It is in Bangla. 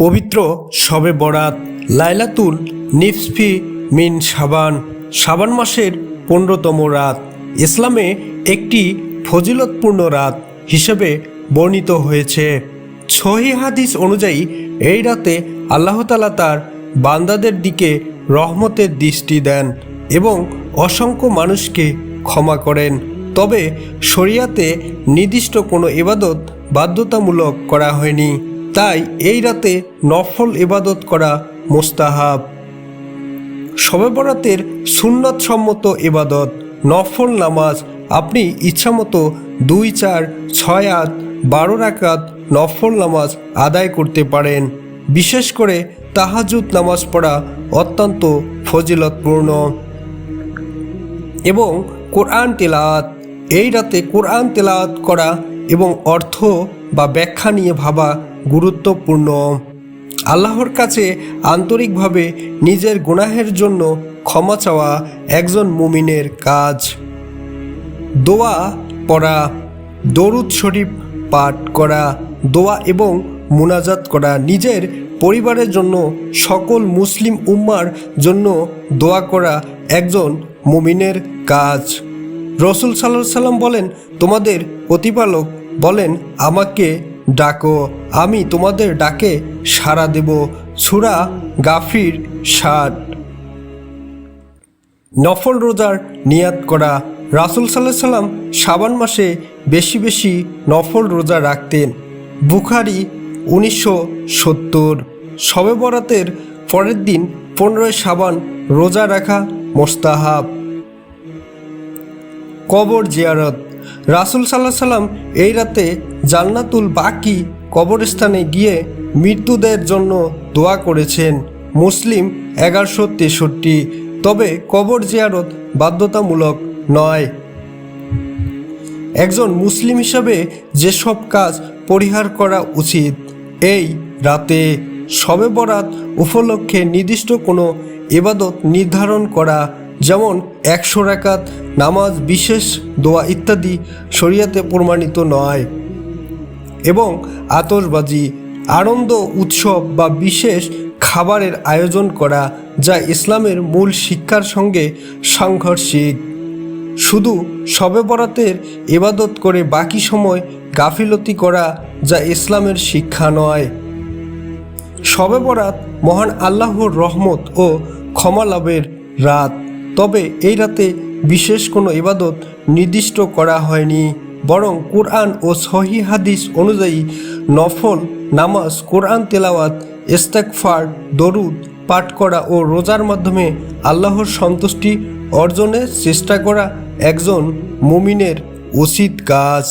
পবিত্র শবে বরাত, লাইলাতুল নিফসফি মিন সাবান সাবান মাসের পনেরোতম রাত। ইসলামে একটি ফজিলতপূর্ণ রাত হিসেবে বর্ণিত হয়েছে। সহি হাদিস অনুযায়ী, এই রাতে আল্লাহ তালা তার বান্দাদের দিকে রহমতের দৃষ্টি দেন এবং অসংখ্য মানুষকে ক্ষমা করেন। তবে শরিয়াতে নির্দিষ্ট কোনো ইবাদত বাধ্যতামূলক করা হয়নি। তাই এই রাতে নফল ইবাদত করা মোস্তাহাব। শবে বরাতের সুন্নত সম্মত ইবাদত, নফল নামাজ, আপনি ইচ্ছামতো দুই চার, ছয় আট, বারো রাকাত নফল নামাজ আদায় করতে পারেন। বিশেষ করে তাহাজুদ নামাজ পড়া অত্যন্ত ফজিলতপূর্ণ। এবং কোরআন তেলাওয়াত, এই রাতে কোরআন তেলাওয়াত করা এবং অর্থ বা ব্যাখ্যা নিয়ে ভাবা গুরুত্বপূর্ণ। আল্লাহর কাছে আন্তরিকভাবে নিজের গুনাহের জন্য ক্ষমা চাওয়া একজন মুমিনের কাজ। দোয়া পড়া, দরুদ শরীফ পাঠ করা, দোয়া এবং মুনাজাত করা নিজের পরিবারের জন্য, সকল মুসলিম উম্মার জন্য দোয়া করা একজন মুমিনের কাজ। রসুল সাল্লাহ সাল্লাম বলেন, তোমাদের প্রতিপালক বলেন, আমাকে ডাকো, আমি তোমাদের ডাকে সাড়া দেব। সুরা গাফির ষাট নফল রোজার নিয়াত করা। রাসুল সাল্লাহ সাল্লাম সাবান মাসে বেশি বেশি নফল রোজা রাখতেন। বুখারি উনিশশো সত্তর। শবে বরাতের পরের দিন পনেরোই সাবান রোজা রাখা মোস্তাহাব। কবর জিয়ারত। রাসুল সাল্লাহ সাল্লাম এই রাতে জান্নাতুল বাকি কবরস্থানে গিয়ে মৃত্যুদের জন্য দোয়া করেছেন। মুসলিম এগারোশো তেষট্টি। তবে কবর জিয়ারত বাধ্যতামূলক নয়। একজন মুসলিম হিসাবে যেসব কাজ পরিহার করা উচিত, এই রাতে শবে বরাত উপলক্ষে নির্দিষ্ট কোনো এবাদত নির্ধারণ করা যেমন একশো রাকাত নামাজ, বিশেষ, দোয়া ইত্যাদি শরিয়াতে প্রমাণিত নয়। এবং আতশবাজি, আনন্দ উৎসব বা বিশেষ খাবারের আয়োজন করা যা ইসলামের মূল শিক্ষার সঙ্গে সাংঘর্ষিক। শুধু শবে বরাতের ইবাদত করে বাকি সময় গাফিলতি করা যা ইসলামের শিক্ষা নয়। শবে বরাত মহান আল্লাহর রহমত ও ক্ষমা লাভের রাত। তবে এই রাতে বিশেষ কোনো ইবাদত নির্দিষ্ট করা হয়নি, বরং কোরআন ও সহি হাদিস অনুযায়ী নফল, নামাজ, কোরআন তেলাওয়াত ইস্তেকফার দরুদ পাঠ করা ও রোজার মাধ্যমে আল্লাহর সন্তুষ্টি অর্জনের চেষ্টা করা একজন মুমিনের উচিত কাজ।